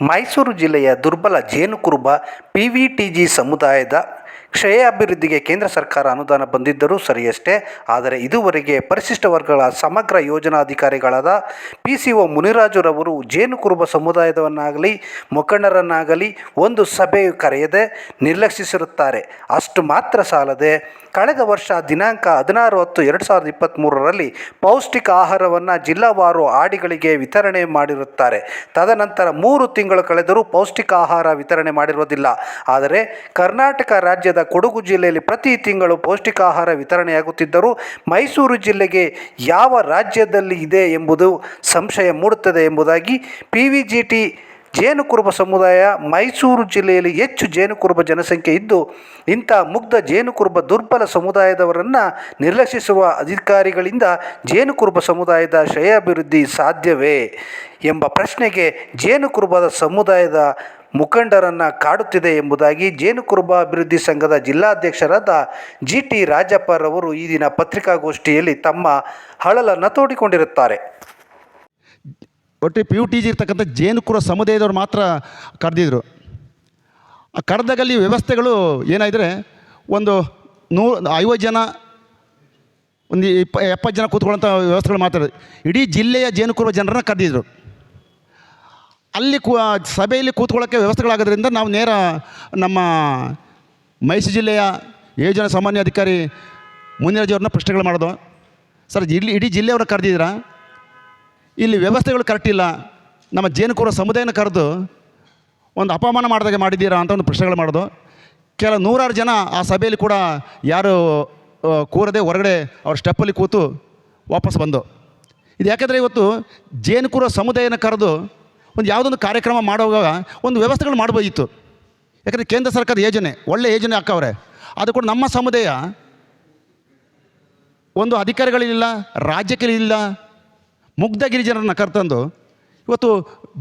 ಮೈಸೂರು ಜಿಲ್ಲೆಯ ದುರ್ಬಲ ಜೇನುಕುರುಬ ಪಿವಿಟಿಜಿ ಸಮುದಾಯದ ಕ್ಷಯ ಅಭಿವೃದ್ಧಿಗೆ ಕೇಂದ್ರ ಸರ್ಕಾರ ಅನುದಾನ ಬಂದಿದ್ದರೂ ಸರಿಯಷ್ಟೇ. ಆದರೆ ಇದುವರೆಗೆ ಪರಿಶಿಷ್ಟ ವರ್ಗಗಳ ಸಮಗ್ರ ಯೋಜನಾಧಿಕಾರಿಗಳಾದ ಪಿ ಸಿ ಒ ಮುನಿರಾಜುರವರು ಜೇನುಕುರುಬ ಸಮುದಾಯದವನ್ನಾಗಲಿ, ಮುಖಂಡರನ್ನಾಗಲಿ ಒಂದು ಸಭೆ ಕರೆಯದೆ ನಿರ್ಲಕ್ಷಿಸಿರುತ್ತಾರೆ. ಅಷ್ಟು ಮಾತ್ರ ಸಾಲದೆ ಕಳೆದ ವರ್ಷ ದಿನಾಂಕ ಹದಿನಾರು ಹತ್ತು ಎರಡು ಸಾವಿರದ ಇಪ್ಪತ್ತ್ಮೂರರಲ್ಲಿ ಪೌಷ್ಟಿಕ ಆಹಾರವನ್ನು ಜಿಲ್ಲಾವಾರು ಆಡಿಗಳಿಗೆ ವಿತರಣೆ ಮಾಡಿರುತ್ತಾರೆ. ತದನಂತರ ಮೂರು ತಿಂಗಳು ಕಳೆದರೂ ಪೌಷ್ಟಿಕ ಆಹಾರ ವಿತರಣೆ ಮಾಡಿರುವುದಿಲ್ಲ. ಆದರೆ ಕರ್ನಾಟಕ ರಾಜ್ಯದ ಕೊಡಗು ಜಿಲ್ಲೆಯಲ್ಲಿ ಪ್ರತಿ ತಿಂಗಳು ಪೌಷ್ಟಿಕ ಆಹಾರ ವಿತರಣೆಯಾಗುತ್ತಿದ್ದರೂ ಮೈಸೂರು ಜಿಲ್ಲೆಗೆ ಯಾವ ರಾಜ್ಯದಲ್ಲಿ ಇದೆ ಎಂಬುದು ಸಂಶಯ ಮೂಡುತ್ತದೆ ಎಂಬುದಾಗಿ P V G T Jenukuruba ಸಮುದಾಯ ಮೈಸೂರು ಜಿಲ್ಲೆಯಲ್ಲಿ ಹೆಚ್ಚು ಜೇನುಕುರುಬ ಜನಸಂಖ್ಯೆ ಇದ್ದು, ಇಂಥ ಮುಗ್ಧ ಜೇನುಕುರುಬ ದುರ್ಬಲ ಸಮುದಾಯದವರನ್ನು ನಿರ್ಲಕ್ಷಿಸುವ ಅಧಿಕಾರಿಗಳಿಂದ ಜೇನುಕುರುಬ ಸಮುದಾಯದ ಶ್ರೇಯಾಭಿವೃದ್ಧಿ ಸಾಧ್ಯವೇ ಎಂಬ ಪ್ರಶ್ನೆಗೆ ಜೇನುಕುರುಬದ ಸಮುದಾಯದ ಮುಖಂಡರನ್ನು ಕಾಡುತ್ತಿದೆ ಎಂಬುದಾಗಿ ಜೇನುಕುರುಬ ಅಭಿವೃದ್ಧಿ ಸಂಘದ ಜಿಲ್ಲಾಧ್ಯಕ್ಷರಾದ ಜಿ ಟಿ ರಾಜಪ್ಪರವರು ಈ ದಿನ ಪತ್ರಿಕಾಗೋಷ್ಠಿಯಲ್ಲಿ ತಮ್ಮ ಹಳಲನ್ನು ತೋಡಿಕೊಂಡಿರುತ್ತಾರೆ. ಒಟ್ಟು ಪಿ ಯು ಟಿ ಜಿ ಇರ್ತಕ್ಕಂಥ ಜೇನುಕುರ ಸಮುದಾಯದವ್ರು ಮಾತ್ರ ಕರೆದಿದ್ರು. ಆ ಕರೆದಾಗಲ್ಲಿ ವ್ಯವಸ್ಥೆಗಳು ಏನಾಯಿದ್ರೆ ಒಂದು ನೂ ಐವತ್ತು ಜನ, ಒಂದು ಇಪ್ಪ, ಎಪ್ಪತ್ತು ಜನ ಕೂತ್ಕೊಳ್ಳೋಂಥ ವ್ಯವಸ್ಥೆಗಳು ಮಾತಾಡಿದ್ರು ಇಡೀ ಜಿಲ್ಲೆಯ ಜೇನುಕುರುವ ಜನರನ್ನ ಕರೆದಿದ್ರು. ಅಲ್ಲಿ ಕೂ ಸಭೆಯಲ್ಲಿ ಕೂತ್ಕೊಳ್ಳೋಕ್ಕೆ ವ್ಯವಸ್ಥೆಗಳಾಗೋದ್ರಿಂದ ನಾವು ನೇರ ನಮ್ಮ ಮೈಸೂರು ಜಿಲ್ಲೆಯ ಯೋಜನಾ ಸಾಮಾನ್ಯ ಅಧಿಕಾರಿ ಮುನಿರಾಜ್ ಅವ್ರನ್ನ ಪ್ರಶ್ನೆಗಳು ಮಾಡೋದು ಸರ್, ಇಲ್ಲಿ ಇಡೀ ಜಿಲ್ಲೆಯವ್ರನ್ನ ಕರೆದಿದ್ದೀರಾ? ಇಲ್ಲಿ ವ್ಯವಸ್ಥೆಗಳು ಕರೆಕ್ಟ್ ಇಲ್ಲ. ನಮ್ಮ ಜೇನುಕೂರ ಸಮುದಾಯನ ಕರೆದು ಒಂದು ಅಪಮಾನ ಮಾಡಿದಾಗೆ ಮಾಡಿದ್ದೀರಾ ಅಂತ ಒಂದು ಪ್ರಶ್ನೆಗಳು ಮಾಡೋದು. ಕೆಲ ನೂರಾರು ಜನ ಆ ಸಭೆಯಲ್ಲಿ ಕೂಡ ಯಾರು ಕೂರದೆ ಹೊರಗಡೆ ಅವ್ರ ಸ್ಟೆಪ್ಪಲ್ಲಿ ಕೂತು ವಾಪಸ್ ಬಂದು. ಇದು ಯಾಕೆಂದರೆ ಇವತ್ತು ಜೇನುಕೂರ ಸಮುದಾಯನ ಕರೆದು ಒಂದು ಯಾವುದೊಂದು ಕಾರ್ಯಕ್ರಮ ಮಾಡುವಾಗ ಒಂದು ವ್ಯವಸ್ಥೆಗಳು ಮಾಡ್ಬೋದಿತ್ತು. ಯಾಕಂದರೆ ಕೇಂದ್ರ ಸರ್ಕಾರದ ಯೋಜನೆ, ಒಳ್ಳೆ ಯೋಜನೆ ಹಾಕವ್ರೆ. ಅದು ಕೂಡ ನಮ್ಮ ಸಮುದಾಯ. ಒಂದು ಅಧಿಕಾರಿಗಳಿಲ್ಲ, ರಾಜ್ಯಕ್ಕೆ ಇಲ್ಲ ಮುಗ್ಧ ಗಿರಿಜನರನ್ನ ಕರ್ತಂದು ಇವತ್ತು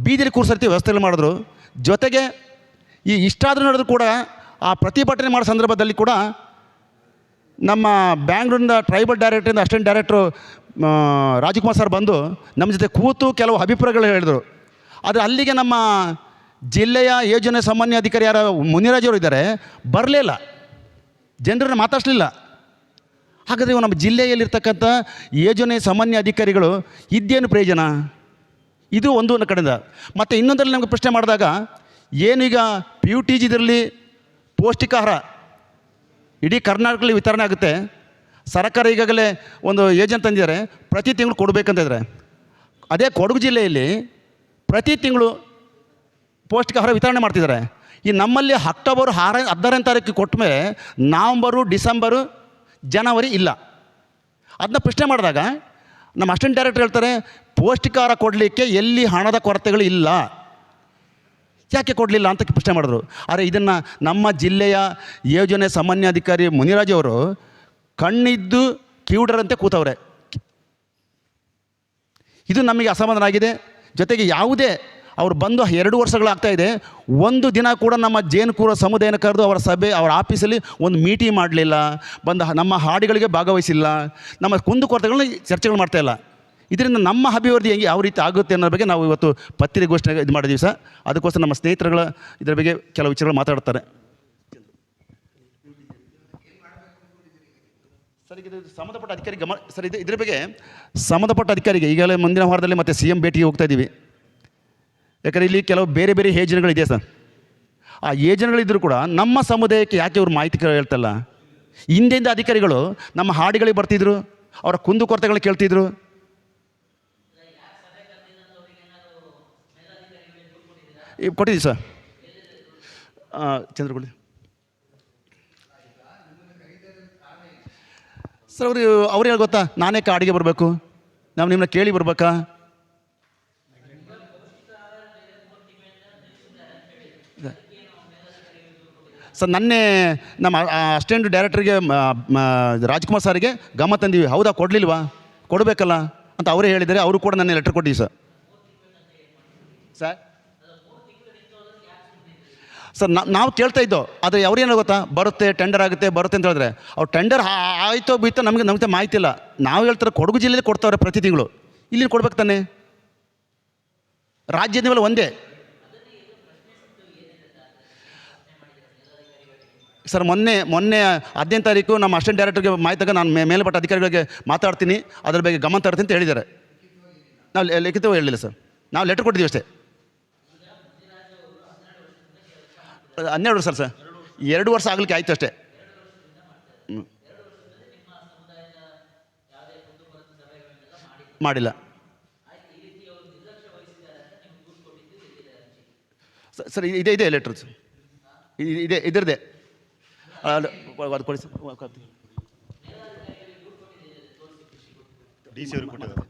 ಬೀದಿಲಿ ಕೂರಿಸರ್ತಿ ವ್ಯವಸ್ಥೆಯಲ್ಲಿ ಮಾಡಿದ್ರು. ಜೊತೆಗೆ ಈ ಇಷ್ಟಾದರೂ ನಡೆದ್ರು ಕೂಡ ಆ ಪ್ರತಿಭಟನೆ ಮಾಡೋ ಸಂದರ್ಭದಲ್ಲಿ ಕೂಡ ನಮ್ಮ ಬ್ಯಾಂಗ್ಳೂರಿಂದ ಟ್ರೈಬಲ್ ಡೈರೆಕ್ಟ್ರಿಂದ ಅಸಿಸ್ಟೆಂಟ್ ಡೈರೆಕ್ಟ್ರು ರಾಜಕುಮಾರ್ ಸರ್ ಬಂದು ನಮ್ಮ ಜೊತೆ ಕೂತು ಕೆಲವು ಅಭಿಪ್ರಾಯಗಳು ಹೇಳಿದರು. ಆದರೆ ಅಲ್ಲಿಗೆ ನಮ್ಮ ಜಿಲ್ಲೆಯ ಯೋಜನೆ ಸಾಮಾನ್ಯ ಅಧಿಕಾರಿ ಯಾರ ಮುನಿರಾಜವರು ಇದ್ದಾರೆ. ಬರಲಿಲ್ಲ ಜನರನ್ನು ಮಾತಾಡಿಸ್ಲಿಲ್ಲ. ಹಾಗಾದರೆ ನಮ್ಮ ಜಿಲ್ಲೆಯಲ್ಲಿರ್ತಕ್ಕಂಥ ಯೋಜನೆ ಸಾಮಾನ್ಯ ಅಧಿಕಾರಿಗಳು ಇದ್ದೇನು ಪ್ರಯೋಜನ? ಇದು ಒಂದು ಒಂದು ಕಡೆಯಿಂದ. ಮತ್ತು ಇನ್ನೊಂದರಲ್ಲಿ ನಮಗೆ ಪ್ರಶ್ನೆ ಮಾಡಿದಾಗ ಏನೀಗ ಪಿ ಯು ಟಿ ಜಿದಲ್ಲಿ ಪೌಷ್ಟಿಕಾಹಾರ ಇಡೀ ಕರ್ನಾಟಕದಲ್ಲಿ ವಿತರಣೆ ಆಗುತ್ತೆ. ಸರ್ಕಾರ ಈಗಾಗಲೇ ಒಂದು ಯೋಜನೆ ತಂದಿದ್ದಾರೆ, ಪ್ರತಿ ತಿಂಗಳು ಕೊಡಬೇಕಂತಿದ್ದಾರೆ ಅದೇ ಕೊಡಗು ಜಿಲ್ಲೆಯಲ್ಲಿ ಪ್ರತಿ ತಿಂಗಳು ಪೌಷ್ಟಿಕಾಹಾರ ವಿತರಣೆ ಮಾಡ್ತಿದ್ದಾರೆ. ಈ ನಮ್ಮಲ್ಲಿ ಅಕ್ಟೋಬರ್ ಆರ ಹದಿನಾರನೇ ತಾರೀಕು ಕೊಟ್ಟ ಮೇಲೆ ನವಂಬರು, ಡಿಸೆಂಬರು ಜನವರಿ ಇಲ್ಲ. ಅದನ್ನ ಪ್ರಶ್ನೆ ಮಾಡಿದಾಗ, ನಮ್ಮ ಅಸ್ಟೆಂಟ್ ಡೈರೆಕ್ಟರ್ ಹೇಳ್ತಾರೆ ಪೌಷ್ಟಿಕಾರ ಕೊಡಲಿಕ್ಕೆ ಎಲ್ಲಿ ಹಣದ ಕೊರತೆಗಳು ಇಲ್ಲ. ಯಾಕೆ ಕೊಡಲಿಲ್ಲ ಅಂತ ಪ್ರಶ್ನೆ ಮಾಡಿದ್ರು. ಆದರೆ ಇದನ್ನು ನಮ್ಮ ಜಿಲ್ಲೆಯ ಯೋಜನೆ ಸಾಮಾನ್ಯಾಧಿಕಾರಿ ಮುನಿರಾಜ್ ಅವರು ಕಣ್ಣಿದ್ದು ಕಿವುಡರಂತೆ ಕೂತವ್ರೆ. ಇದು ನಮಗೆ ಅಸಮಾಧಾನ ಆಗಿದೆ. ಜೊತೆಗೆ ಯಾವುದೇ ಅವ್ರು ಬಂದು ಎರಡು ವರ್ಷಗಳಾಗ್ತಾ ಇದೆ. ಒಂದು ದಿನ ಕೂಡ ನಮ್ಮ ಜೇನುಕೂರ ಸಮುದಾಯನ ಕರೆದು ಅವರ ಸಭೆ, ಅವರ ಆಫೀಸಲ್ಲಿ ಒಂದು ಮೀಟಿಂಗ್ ಮಾಡಲಿಲ್ಲ. ಬಂದು ನಮ್ಮ ಹಾಡಿಗಳಿಗೆ ಭಾಗವಹಿಸಿಲ್ಲ. ನಮ್ಮ ಕುಂದುಕೊರತೆಗಳನ್ನ ಚರ್ಚೆಗಳು ಮಾಡ್ತಾ ಇಲ್ಲ. ಇದರಿಂದ ನಮ್ಮ ಅಭಿವೃದ್ಧಿ ಹೆಂಗೆ, ಯಾವ ರೀತಿ ಆಗುತ್ತೆ ಅನ್ನೋ ಬಗ್ಗೆ ನಾವು ಇವತ್ತು ಪತ್ರಿಕಾಗೋಷ್ಠಿ ಇದು ಮಾಡಿದ್ದೀವಿ ಸರ್. ಅದಕ್ಕೋಸ್ಕರ ನಮ್ಮ ಸ್ನೇಹಿತರುಗಳ ಇದರ ಬಗ್ಗೆ ಕೆಲವು ವಿಚಾರಗಳು ಮಾತಾಡ್ತಾರೆ. ಸರ್, ಇದು ಸಂಬಂಧಪಟ್ಟ ಅಧಿಕಾರಿ ಗಮನ ಸರ್, ಇದು ಇದ್ರ ಬಗ್ಗೆ ಸಂಬಂಧಪಟ್ಟ ಅಧಿಕಾರಿಗೆ ಈಗಾಗಲೇ ಮುಂದಿನ ವಾರದಲ್ಲಿ ಮತ್ತೆ ಸಿ ಎಂ ಭೇಟಿಗೆ ಹೋಗ್ತಾ ಇದ್ದೀವಿ. ಯಾಕಂದರೆ ಇಲ್ಲಿ ಕೆಲವು ಬೇರೆ ಬೇರೆ ಯೋಜನೆಗಳಿದೆ ಸರ್. ಆ ಯೋಜನೆಗಳಿದ್ದರೂ ಕೂಡ ನಮ್ಮ ಸಮುದಾಯಕ್ಕೆ ಯಾಕೆ ಇವ್ರು ಮಾಹಿತಿ ಹೇಳ್ತಲ್ಲ ಹಿಂದೆಂದ ಅಧಿಕಾರಿಗಳು ನಮ್ಮ ಹಾಡಿಗಳಿಗೆ ಬರ್ತಿದ್ರು, ಅವರ ಕುಂದುಕೊರತೆಗಳು ಕೇಳ್ತಿದ್ರು. ಕೊಟ್ಟಿದ್ದೀವಿ ಸರ್. ಚಂದ್ರಗುಳಿ ಸರ್, ಅವರು ಅವ್ರು ಹೇಳಿ ಗೊತ್ತಾ? ನಾನೇ ಕಾಡಿಗೆ ಬರಬೇಕು. ನಾವು ನಿಮ್ಮನ್ನ ಕೇಳಿ ಬರ್ಬೇಕಾ? ಸರ್ ನನ್ನೇ ನಮ್ಮ ಅಸಿಸ್ಟೆಂಟ್ ಡೈರೆಕ್ಟ್ರಿಗೆ ರಾಜ್ಕುಮಾರ್ ಸಾರಿಗೆ ಗಮನ ತಂದೀವಿ. ಹೌದಾ, ಕೊಡಲಿಲ್ವಾ? ಕೊಡಬೇಕಲ್ಲ ಅಂತ ಅವರೇ ಹೇಳಿದರೆ ಅವರು ಕೂಡ ನನ್ನ ಲೆಟ್ರ್ ಕೊಡಿ ಸರ್. ಸರ್? ಸರ್ ನಾವು ಕೇಳ್ತಾ ಇದ್ದೋ, ಆದರೆ ಅವ್ರೇನು ಗೊತ್ತಾ? ಬರುತ್ತೆ ಟೆಂಡರ್ ಆಗುತ್ತೆ, ಬರುತ್ತೆ ಅಂತ ಹೇಳಿದ್ರೆ. ಅವ್ರು ಟೆಂಡರ್ ಆಯಿತೋ ಬಿತ್ತೋ ನಮಗೆ ನಮಗೆ ಮಾಹಿತಿ ಇಲ್ಲ. ನಾವು ಹೇಳ್ತಾರೆ ಕೊಡಗು ಜಿಲ್ಲೆಯಲ್ಲಿ ಕೊಡ್ತಾವ್ರೆ ಪ್ರತಿ ತಿಂಗಳು ಇಲ್ಲಿ ಕೊಡ್ಬೇಕು ತಾನೆ? ರಾಜ್ಯದ ಮೇಲೆ ಒಂದೇ. ಸರ್, ಮೊನ್ನೆ ಮೊನ್ನೆ ಹದಿನೈದು ತಾರೀಕು ನಮ್ಮ ಅಸಿಸ್ಟೆಂಟ್ ಡೈರೆಕ್ಟರ್ಗೆ ಮಾಹಿತಿ ತಗೊಂಡು ನಾನು ಮೇಲ್ಪಟ್ಟ ಅಧಿಕಾರಿಗಳಿಗೆ ಮಾತಾಡ್ತೀನಿ. ಅದ್ರ ಬಗ್ಗೆ ಗಮನ ತರ್ತೀನಿ ಅಂತ ಹೇಳಿದ್ದಾರೆ. ನಾವು ಲಿಖಿತವಾಗಿ ಹೇಳಿಲ್ಲ ಸರ್. ನಾವು ಲೆಟರ್ ಕೊಟ್ಟಿದ್ದೀವಿ ಅಷ್ಟೇ. ಹನ್ನೆರಡು ವರ್ಷ ಸರ್. ಎರಡು ವರ್ಷ ಆಗಲಿಕ್ಕೆ ಆಯ್ತು ಅಷ್ಟೇ. ಮಾಡಿಲ್ಲ. ಸರ್ ಇದೆ ಇದೆ ಲೆಟ್ರ್ ಸರ್. ಇದೆ ಇದರದೇ ಅದು. ಡಿ ಸಿ ಅವ್ರಿಗೆ ಕೊಟ್ಟಿದ್ದಾರೆ?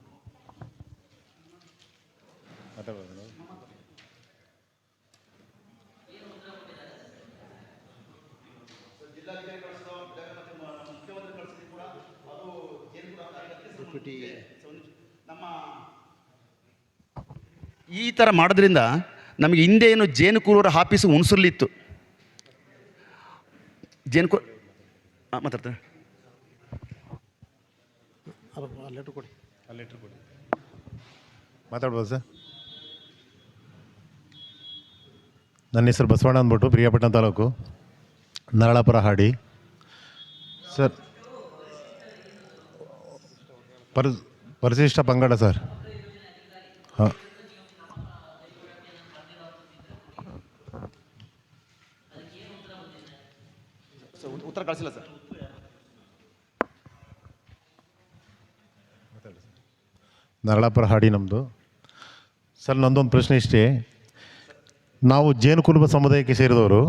ಈ ಥರ ಮಾಡೋದ್ರಿಂದ ನಮಗೆ ಹಿಂದೆ ಏನು ಜೇನುಕೂರವರ ಆಫೀಸು ಹುಣಸೂರ್ಲಿತ್ತು ಜೇನುಕೂ ಹಾಂ ಮಾತಾಡ್ತಾರೆ ಕೊಡಿ. ಲೆಟ್ರ್ ಕೊಡಿ. ಮಾತಾಡ್ಬೋದು ಸರ್? ನನ್ನ ಹೆಸರು ಬಸವಣ್ಣ ಅಂದ್ಬಿಟ್ಟು ಪ್ರಿಯಾಪಟ್ಟಣ ತಾಲೂಕು ನರಳಾಪುರ ಹಾಡಿ. ಸರ್ ಪರ್ ಪರಿಶಿಷ್ಟ ಪಂಗಡ ಸರ್. ಹಾಂ. ಉತ್ತರ ಕಳಿಸಿಲ್ಲ ಸರ್. ನರಳಾಪುರ ಹಾಡಿ ನಮ್ಮದು ಸರ್, ನಂದೊಂದು ಪ್ರಶ್ನೆ ಇಷ್ಟೇ. ನಾವು ಜೇನು ಕುಟುಂಬ ಸಮುದಾಯಕ್ಕೆ ಸೇರಿದವರು,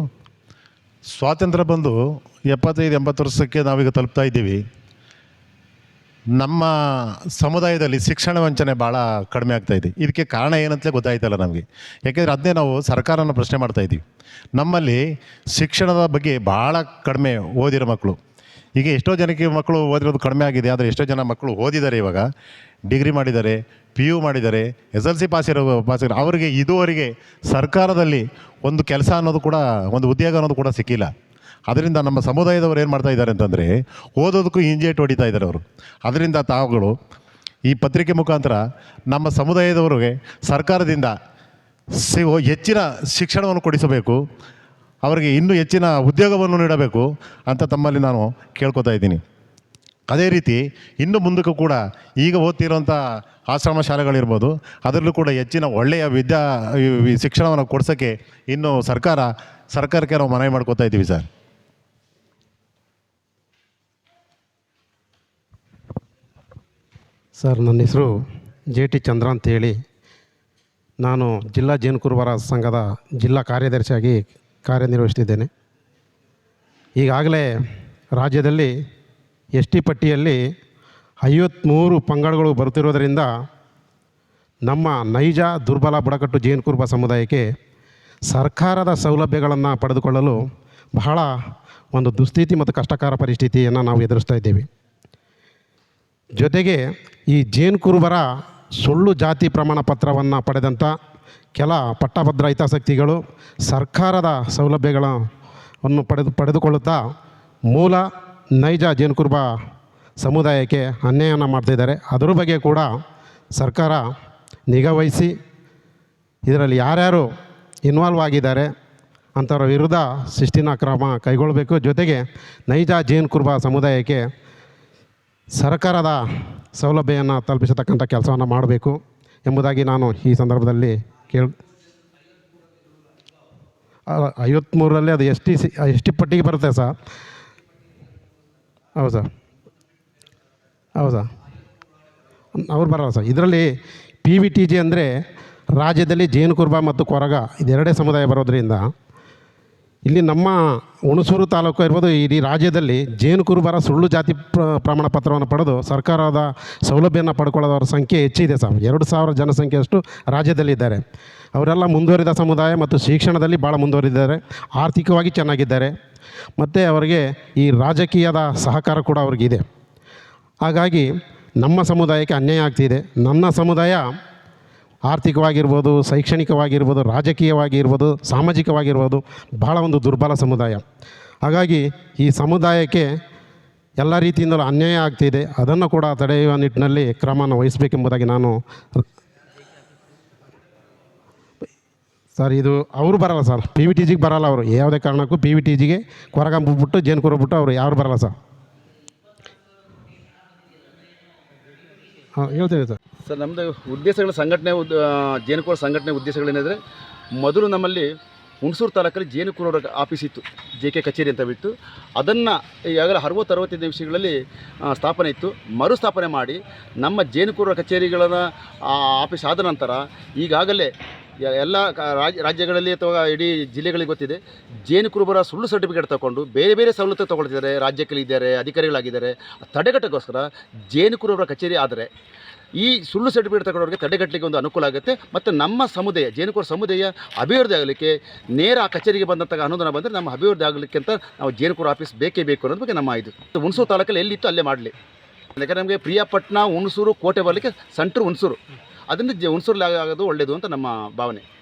ಸ್ವಾತಂತ್ರ್ಯ ಬಂದು ಎಪ್ಪತ್ತೈದು, ಎಂಬತ್ತು ವರ್ಷಕ್ಕೆ ನಾವೀಗ ತಲುಪ್ತಾ ಇದ್ದೀವಿ. ನಮ್ಮ ಸಮುದಾಯದಲ್ಲಿ ಶಿಕ್ಷಣ ವಂಚನೆ ಭಾಳ ಕಡಿಮೆ ಆಗ್ತಾ ಇದೆ. ಇದಕ್ಕೆ ಕಾರಣ ಏನಂತಲೇ ಗೊತ್ತಾಯ್ತಲ್ಲ ನಮಗೆ. ಯಾಕೆಂದರೆ ಅದನ್ನೇ ನಾವು ಸರ್ಕಾರನ ಪ್ರಶ್ನೆ ಮಾಡ್ತಾ ಇದ್ದೀವಿ. ನಮ್ಮಲ್ಲಿ ಶಿಕ್ಷಣದ ಬಗ್ಗೆ ಭಾಳ ಕಡಿಮೆ ಓದಿರೋ ಮಕ್ಕಳು. ಈಗ ಎಷ್ಟೋ ಜನಕ್ಕೆ ಮಕ್ಕಳು ಓದಿರೋದು ಕಡಿಮೆ ಆಗಿದೆ, ಆದರೆ ಎಷ್ಟೋ ಜನ ಮಕ್ಕಳು ಓದಿದ್ದಾರೆ ಇವಾಗ. ಡಿಗ್ರಿ ಮಾಡಿದ್ದಾರೆ ಪಿ ಯು ಮಾಡಿದ್ದಾರೆ ಎಸ್ ಎಲ್ ಸಿ ಪಾಸ್ ಇರೋ ಪಾಸ್ ಇರೋ, ಅವರಿಗೆ ಇದುವರೆಗೆ ಸರ್ಕಾರದಲ್ಲಿ ಒಂದು ಕೆಲಸ ಅನ್ನೋದು ಕೂಡ, ಒಂದು ಉದ್ಯೋಗ ಅನ್ನೋದು ಕೂಡ ಸಿಕ್ಕಿಲ್ಲ. ಅದರಿಂದ ನಮ್ಮ ಸಮುದಾಯದವರು ಏನು ಮಾಡ್ತಾ ಇದ್ದಾರೆ ಅಂತಂದರೆ ಓದೋದಕ್ಕೂ ಹಿಂಜೇಟ್ ಹೊಡಿತಾ ಇದ್ದಾರೆ ಅವರು. ಅದರಿಂದ ತಾವುಗಳು ಈ ಪತ್ರಿಕೆ ಮುಖಾಂತರ ನಮ್ಮ ಸಮುದಾಯದವರಿಗೆ ಸರ್ಕಾರದಿಂದ ಸಿ ಹೆಚ್ಚಿನ ಶಿಕ್ಷಣವನ್ನು ಕೊಡಿಸಬೇಕು, ಅವರಿಗೆ ಇನ್ನೂ ಹೆಚ್ಚಿನ ಉದ್ಯೋಗವನ್ನು ನೀಡಬೇಕು ಅಂತ ತಮ್ಮಲ್ಲಿ ನಾನು ಕೇಳ್ಕೊತಾ ಇದ್ದೀನಿ. ಅದೇ ರೀತಿ ಇನ್ನು ಮುಂದಕ್ಕೂ ಕೂಡ ಈಗ ಓದ್ತಿರೋಂಥ ಆಶ್ರಮ ಶಾಲೆಗಳಿರ್ಬೋದು, ಅದರಲ್ಲೂ ಕೂಡ ಹೆಚ್ಚಿನ ಒಳ್ಳೆಯ ವಿದ್ಯಾ ಶಿಕ್ಷಣವನ್ನು ಕೊಡ್ಸೋಕ್ಕೆ ಇನ್ನು ಸರ್ಕಾರ ಸರ್ಕಾರಕ್ಕೆ ನಾವು ಮನವಿ ಮಾಡ್ಕೋತಾ ಇದ್ದೀವಿ ಸರ್. ಸರ್, ನನ್ನ ಹೆಸರು ಜೆ ಟಿ ಚಂದ್ರ ಅಂತೇಳಿ. ನಾನು ಜಿಲ್ಲಾ ಜೇನುಕುರುಬರ ಸಂಘದ ಜಿಲ್ಲಾ ಕಾರ್ಯದರ್ಶಿಯಾಗಿ ಕಾರ್ಯನಿರ್ವಹಿಸ್ತಿದ್ದೇನೆ. ಈಗಾಗಲೇ ರಾಜ್ಯದಲ್ಲಿ ಎಸ್ ಟಿ ಪಟ್ಟಿಯಲ್ಲಿ ಐವತ್ತ್ಮೂರು ಪಂಗಡಗಳು ಬರುತ್ತಿರೋದರಿಂದ ನಮ್ಮ ನೈಜ ದುರ್ಬಲ ಬುಡಕಟ್ಟು ಜೇನುಕುರುಬ ಸಮುದಾಯಕ್ಕೆ ಸರ್ಕಾರದ ಸೌಲಭ್ಯಗಳನ್ನು ಪಡೆದುಕೊಳ್ಳಲು ಬಹಳ ಒಂದು ದುಸ್ಥಿತಿ ಮತ್ತು ಕಷ್ಟಕರ ಪರಿಸ್ಥಿತಿಯನ್ನು ನಾವು ಎದುರಿಸ್ತಾ ಇದ್ದೇವೆ. ಜೊತೆಗೆ ಈ ಜೇನು ಕುರುಬರ ಸುಳ್ಳು ಜಾತಿ ಪ್ರಮಾಣ ಪತ್ರವನ್ನು ಪಡೆದಂಥ ಕೆಲ ಪಟ್ಟಭದ್ರ ಹಿತಾಸಕ್ತಿಗಳು ಸರ್ಕಾರದ ಸೌಲಭ್ಯಗಳನ್ನು ಪಡೆದು, ಪಡೆದುಕೊಳ್ಳುತ್ತಾ ಮೂಲ ನೈಜ ಜೇನು ಕುರುಬ ಸಮುದಾಯಕ್ಕೆ ಅನ್ಯಾಯವನ್ನು ಮಾಡ್ತಿದ್ದಾರೆ ಅದರ ಬಗ್ಗೆ ಕೂಡ ಸರ್ಕಾರ ನಿಗಾವಹಿಸಿ ಇದರಲ್ಲಿ ಯಾರ್ಯಾರು ಇನ್ವಾಲ್ವ್ ಆಗಿದ್ದಾರೆ ಅಂಥವ್ರ ವಿರುದ್ಧ ಶಿಸ್ತಿನ ಕ್ರಮ ಕೈಗೊಳ್ಳಬೇಕು. ಜೊತೆಗೆ ನೈಜ ಜೇನು ಕುರುಬ ಸಮುದಾಯಕ್ಕೆ ಸರ್ಕಾರದ ಸೌಲಭ್ಯವನ್ನು ತಲುಪಿಸತಕ್ಕಂಥ ಕೆಲಸವನ್ನು ಮಾಡಬೇಕು ಎಂಬುದಾಗಿ ನಾನು ಈ ಸಂದರ್ಭದಲ್ಲಿ ಕೇಳಿ ಐವತ್ತ್ಮೂರರಲ್ಲಿ ಅದು ಎಷ್ಟು ಟಿ ಸಿ ಎಸ್ ಪಟ್ಟಿಗೆ ಬರುತ್ತೆ ಸರ್. ಹೌದು ಸರ್. ಹೌದಾ ಅವ್ರು ಬರಲ್ಲ ಸರ್. ಇದರಲ್ಲಿ ಪಿ ವಿ ಟಿ ಜಿ ಅಂದರೆ ರಾಜ್ಯದಲ್ಲಿ ಜೇನು ಕುರುಬ ಮತ್ತು ಕೊರಗ ಇದೆರಡೇ ಸಮುದಾಯ ಬರೋದ್ರಿಂದ ಇಲ್ಲಿ ನಮ್ಮ ಹುಣಸೂರು ತಾಲೂಕು ಇರ್ಬೋದು, ಇಡೀ ರಾಜ್ಯದಲ್ಲಿ ಜೇನು ಕುರುಬರ ಸುಳ್ಳು ಜಾತಿ ಪ್ರ, ಪ್ರಮಾಣ ಪತ್ರವನ್ನು ಪಡೆದು ಸರ್ಕಾರದ ಸೌಲಭ್ಯವನ್ನು ಪಡ್ಕೊಳ್ಳೋದವರ ಸಂಖ್ಯೆ ಹೆಚ್ಚಿದೆ ಸರ್. ಎರಡು ಸಾವಿರ ಜನಸಂಖ್ಯೆಯಷ್ಟು ರಾಜ್ಯದಲ್ಲಿದ್ದಾರೆ ಅವರೆಲ್ಲ ಮುಂದುವರಿದ ಸಮುದಾಯ ಮತ್ತು ಶಿಕ್ಷಣದಲ್ಲಿ ಭಾಳ ಮುಂದುವರಿದಿದ್ದಾರೆ. ಆರ್ಥಿಕವಾಗಿ ಚೆನ್ನಾಗಿದ್ದಾರೆ. ಮತ್ತು ಅವರಿಗೆ ಈ ರಾಜಕೀಯದ ಸಹಕಾರ ಕೂಡ ಅವ್ರಿಗಿದೆ. ಹಾಗಾಗಿ ನಮ್ಮ ಸಮುದಾಯಕ್ಕೆ ಅನ್ಯಾಯ ಆಗ್ತಿದೆ. ನನ್ನ ಸಮುದಾಯ ಆರ್ಥಿಕವಾಗಿರ್ಬೋದು, ಶೈಕ್ಷಣಿಕವಾಗಿರ್ಬೋದು, ರಾಜಕೀಯವಾಗಿರ್ಬೋದು, ಸಾಮಾಜಿಕವಾಗಿರ್ಬೋದು ಬಹಳ ಒಂದು ದುರ್ಬಲ ಸಮುದಾಯ. ಹಾಗಾಗಿ ಈ ಸಮುದಾಯಕ್ಕೆ ಎಲ್ಲ ರೀತಿಯಿಂದಲೂ ಅನ್ಯಾಯ ಆಗ್ತಿದೆ. ಅದನ್ನು ಕೂಡ ತಡೆಯುವ ನಿಟ್ಟಿನಲ್ಲಿ ಕ್ರಮವನ್ನು ವಹಿಸಬೇಕೆಂಬುದಾಗಿ ನಾನು ಸರ್, ಇದು ಅವರು ಬರಲ್ಲ ಸರ್. ಪಿ ವಿ ಟಿ ಜಿಗೆ ಬರಲ್ಲ ಅವರು. ಯಾವುದೇ ಕಾರಣಕ್ಕೂ ಪಿ ವಿ ಟಿ ಜಿಗೆ ಕೊರಗ ಬಿಟ್ಟು ಜೇನು ಕೊರಬಿಟ್ಟು ಬಿಟ್ಟು ಅವರು ಯಾರು ಬರಲ್ಲ ಸರ್. ಹಾಂ ಹೇಳ್ತೀನಿ ಸರ್. ಸರ್ ನಮ್ಮದು ಉದ್ದೇಶಗಳ ಸಂಘಟನೆ ಉದ್ ಜೇನುಕೂರ ಸಂಘಟನೆ ಉದ್ದೇಶಗಳೇನೆಂದರೆ, ಮೊದಲು ನಮ್ಮಲ್ಲಿ ಹುಣಸೂರು ತಾಲೂಕಲ್ಲಿ ಜೇನುಕೂರ ಆಫೀಸ್ ಇತ್ತು, ಜೆ ಕೆ ಕಚೇರಿ ಅಂತ ಬಿಟ್ಟು. ಅದನ್ನು ಈಗಾಗಲೇ ಅರವತ್ತು, ಅರವತ್ತೈದು ನಿಮಿಷಗಳಲ್ಲಿ ಸ್ಥಾಪನೆ ಇತ್ತು. ಮರುಸ್ಥಾಪನೆ ಮಾಡಿ ನಮ್ಮ ಜೇನುಕೂರ ಕಚೇರಿಗಳನ್ನು ಆಫೀಸ್ ಆದ ನಂತರ ಈಗಾಗಲೇ ಎಲ್ಲ ರಾಜ್ಯಗಳಲ್ಲಿ ಅಥವಾ ಇಡೀ ಜಿಲ್ಲೆಗಳಿಗೆ ಗೊತ್ತಿದೆ. ಜೇನು ಕುರುಬರ ಸುಳ್ಳು ಸರ್ಟಿಫಿಕೇಟ್ ತಗೊಂಡು ಬೇರೆ ಬೇರೆ ಸವಲತ್ತು ತೊಗೊಳ್ತಿದ್ದಾರೆ ರಾಜ್ಯಕ್ಕಲ್ಲಿದ್ದಾರೆ ಅಧಿಕಾರಿಗಳಾಗಿದ್ದಾರೆ. ತಡೆಗಟ್ಟಕ್ಕೋಸ್ಕರ ಜೇನುಕುರುಬರ ಕಚೇರಿ ಆದರೆ ಈ ಸುಳ್ಳು ಸರ್ಟಿಫಿಕೇಟ್ ತಗೊಳ್ಳೋರಿಗೆ ತಡೆಗಟ್ಟಲಿಕ್ಕೆ ಒಂದು ಅನುಕೂಲ ಆಗುತ್ತೆ. ಮತ್ತು ನಮ್ಮ ಸಮುದಾಯ ಜೇನುಕುರ ಸಮುದಾಯ ಅಭಿವೃದ್ಧಿ ಆಗಲಿಕ್ಕೆ ನೇರ ಆ ಕಚೇರಿಗೆ ಬಂದಂತಹ ಅನುದಾನ ಬಂದರೆ ನಮ್ಮ ಅಭಿವೃದ್ಧಿ ಆಗಲಿಕ್ಕೆ ಅಂತ ನಾವು ಜೇನುಕುರ ಆಫೀಸ್ ಬೇಕೇ ಬೇಕು ಅನ್ನೋದು ಬಗ್ಗೆ ನಮ್ಮ ಇದು. ಹುಣಸೂರು ತಾಲೂಕಲ್ಲಿ ಎಲ್ಲಿತ್ತು ಅಲ್ಲೇ ಮಾಡಲಿ. ಯಾಕಂದರೆ ನಮಗೆ ಪ್ರಿಯಾಪಟ್ಟಣ, ಹುಣಸೂರು, ಕೋಟೆ ಬರಲಿಕ್ಕೆ ಸೆಂಟ್ರ್ ಹುಣಸೂರು. ಅದರಿಂದ ಜ ಹುಣಸೂರಲ್ಲಿ ಆಗೋದು ಒಳ್ಳೆಯದು ಅಂತ ನಮ್ಮ ಭಾವನೆ.